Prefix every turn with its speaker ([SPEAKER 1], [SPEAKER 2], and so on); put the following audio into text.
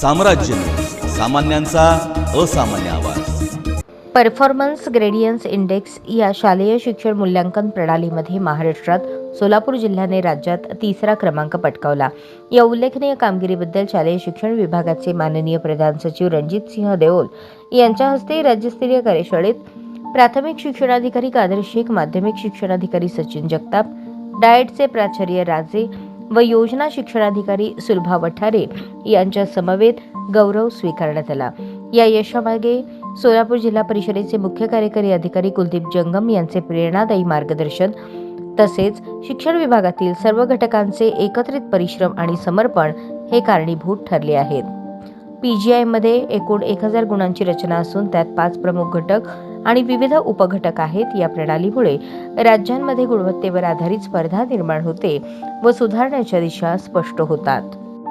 [SPEAKER 1] साम्राज्य. सामान्यांचा असामान्य आवाज.
[SPEAKER 2] परफॉर्मन्स ग्रेडियन्स इंडेक्स या शालेय शिक्षण मूल्यांकन प्रणालीमध्ये महाराष्ट्रात सोलापूर जिल्ह्याने राज्यात तिसरा क्रमांक पटकावला. या उल्लेखनीय कामगिरीबद्दल शालेय शिक्षण विभागाचे माननीय प्रधान सचिव रणजित सिंह देओल यांच्या हस्ते राज्यस्तरीय कार्यशाळेत प्राथमिक शिक्षणाधिकारी कादर शेख माध्यमिक शिक्षणाधिकारी सचिन जगताप डाएटचे प्राचार्य राजे व योजना शिक्षणाधिकारी सुलभा वठारे यांच्या समवेत गौरव स्वीकारण्यात आला. या यशामागे सोलापूर जिल्हा परिषदेचे मुख्य कार्यकारी अधिकारी कुलदीप जंगम यांचे प्रेरणादायी मार्गदर्शन तसेच शिक्षण विभागातील सर्व घटकांचे एकत्रित परिश्रम आणि समर्पण हे कारणीभूत ठरले आहेत. पी जी आयमध्ये एकूण एक हजार गुणांची रचना असून त्यात पाच प्रमुख घटक आणि विविध उपघटक आहेत या प्रणालीमुळे राज्यांमध्ये गुणवत्तेवर आधारित स्पर्धा निर्माण होते व सुधारण्याच्या दिशा स्पष्ट होतात.